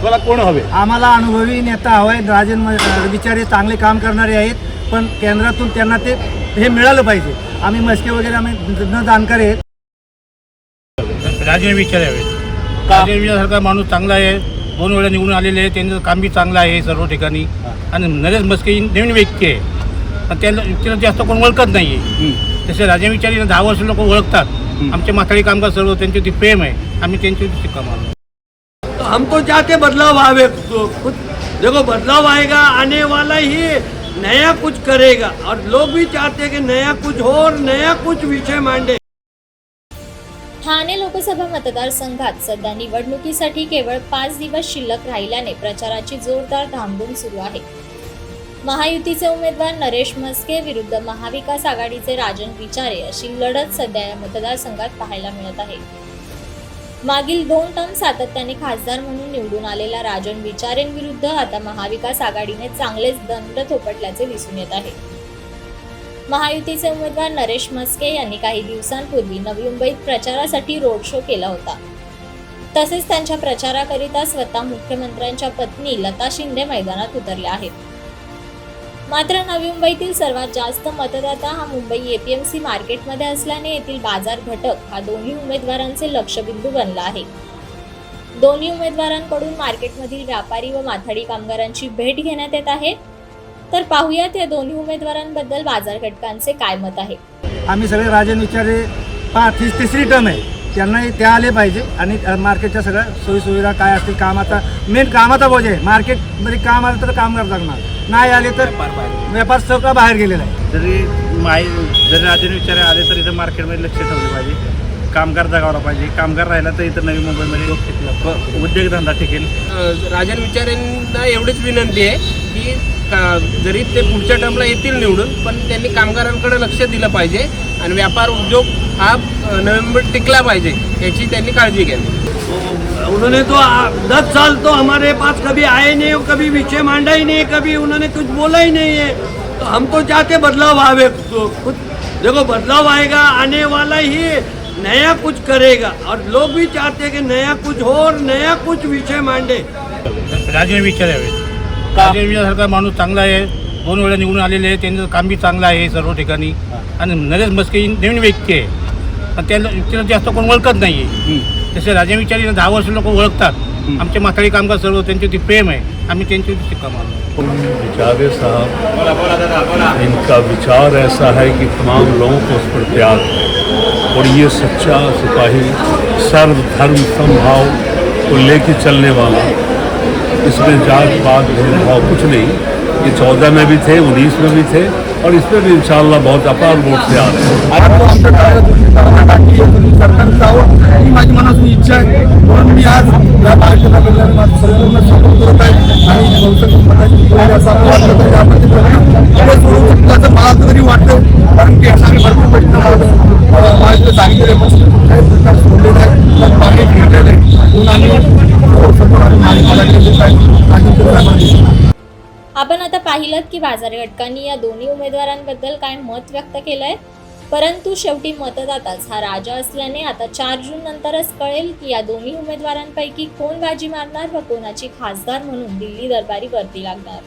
तुम्हाला कोण हवे? आम्हाला अनुभवी नेता हवाय राजन विचारे चांगले काम करणारे आहेत पण केंद्रातून त्यांना ते हे मिळालं पाहिजे. आम्ही मस्के वगैरे आम्ही न जाणकार आहेत. राजेंद्र विचार यावे. राजेंद्र विचारसारखा माणूस चांगला आहे. दोन वेळा निवडून आलेले आहे त्यांचं काम बी चांगलं आहे सर्व ठिकाणी. आणि नरेश मस्के ही नवीन व्यक्ती आहे. पण त्याला तिला जास्त कोण ओळखत नाही आहे तसे राजे विचारी दहा वर्ष लोक ओळखतात. आमचे माथाडी कामगार सर्व त्यांच्यावरती प्रेम आहे. आम्ही त्यांच्यावरती शिक्का मारतो. तो हम तो चाहते बदलाव आवे। तो देखो बदलाव आएगा आने वाला ही नया कुछ करेगा। और लोग भी चाहते कि नया कुछ हो और नया कुछ विषय मांडे। ठाणे लोकसभा मतदारसंघात सध्या निवडणुकीसाठी केवळ पाच दिवस शिल्लक राहिल्याने प्रचाराची जोरदार धामधूम सुरू आहे. महायुतीचे उमेदवार नरेश म्हस्के विरुद्ध महाविकास आघाडीचे राजन विचारे अशी लढत सध्या या मतदारसंघात पाहायला मिळत आहे. मागील दोन टर्म सातत्याने खासदार म्हणून निवडून आलेला राजन विचारेंविरुद्ध आता महाविकास आघाडीने चांगलेच दंड थोपटल्याचे दिसून येत आहे. महायुतीचे उमेदवार नरेश मस्के यांनी काही दिवसांपूर्वी नवी मुंबईत प्रचारासाठी रोड शो केला होता. तसेच त्यांच्या प्रचाराकरिता स्वतः मुख्यमंत्र्यांच्या पत्नी लता शिंदे मैदानात उतरल्या आहेत. मात्र नवी मुंबईतील सर्वात जास्त मतदाता हा मुंबई एपीएमसी मार्केटमध्ये असल्याने येथील बाजार घटक हा दोन्ही उमेदवारांचे लक्षबिंदू बनला आहे. दोन्ही उमेदवारांकडून मार्केटमधील व्यापारी व माथाडी कामगारांची भेट घेण्यात येत आहे. तर पाहूयात या दोन्ही उमेदवारांबद्दल बाजार घटकांचे काय मत आहे. आम्ही सगळे राजन विचारे पाच ती तिसरी टर्म आहे. त्यांनाही त्या आले पाहिजे आणि मार्केटच्या सगळ्या सोयीसुविधा काय असतील कामाचा मेन कामाचा बोज आहे. मार्केटमध्ये काम आलं तर कामगार लागणार. नाही आले तर व्यापार सगळं बाहेर गेलेला आहे. जरी माय जरी राजेंद्र विचारे आले तर इथं मार्केटमध्ये लक्ष ठेवलं पाहिजे. कामगार जगावला पाहिजे. कामगार राहिला तर इथं नवी मुंबईमध्ये उद्योगधंदा टिकेल. राजन विचारेंना एवढीच विनंती आहे की का जरी ते पुढच्या टर्मला येतील निवडून पण त्यांनी कामगारांकडे लक्ष दिलं पाहिजे. आणि व्यापार उद्योग हा अ, नोव्हेंबर टिकला पाहिजे याची त्यांनी काळजी घ्यावी. उन्होंने तो दस साल तो हमारे पास कभी आए नहीं और कभी विषय मांडा ही नहीं कभी उन्होंने कुछ बोला ही नहीं है। तो हम तो चाहते बदलाव आवे तो खुद देखो बदलाव आएगा आने वाला ही नया कुछ करेगा। और लोग भी चाहते हैं कि नया कुछ हो और नया कुछ विषय मांडे। राजेंद्र विचार यावे राजेंद्र विचारसारखा माणूस चांगला आहे दोन वेळा निवडून आलेले आहे त्यांचं काम बी चांगलं आहे सर्व ठिकाणी. आणि नरेश मस्के ही नवीन व्यक्ती आहे. तिला जास्त कोण ओळखत नाही आहे तसे राजे विचारी दहा वर्ष लोक ओळखतात. आमचे माथाडी कामगार सर्व त्यांच्यावरती प्रेम आहे. आम्ही शिक्का मारतो. विचारे साहब इनका विचार ऐसा है कि तमाम लोगों को उस पर त्याग और ये सच्चा सिपाही सर्व धर्म समभाव को लेके चलने वाला इसमें जात पात भेदभाव कुछ नहीं। ये चौदह में भी थे उन्नीस में भी थे। और इसमें भी इंशाल्लाह बहुत अपार वोट से आ रहे हैं। ही माझी मनाची इच्छा आहे म्हणून मी आज या माझं संपूर्ण सपोर्ट करत आहे आणि मला तरी वाटतं कारण की अशा भरपूर प्रश्न माझ्या कुठल्याही पण मागे घेतलेले म्हणून आम्ही माझी आणि आपण आता पाहिलं की बाजार घटकांनी या दोन्ही उमेदवारांबद्दल काय मत व्यक्त केलंय. परंतु शेवटी मतदाताच हा राजा असल्याने आता चार जून नंतरच कळेल की या दोन्ही उमेदवारांपैकी कोण बाजी मारणार व कोणाची खासदार म्हणून दिल्ली दरबारी वरती लागणार.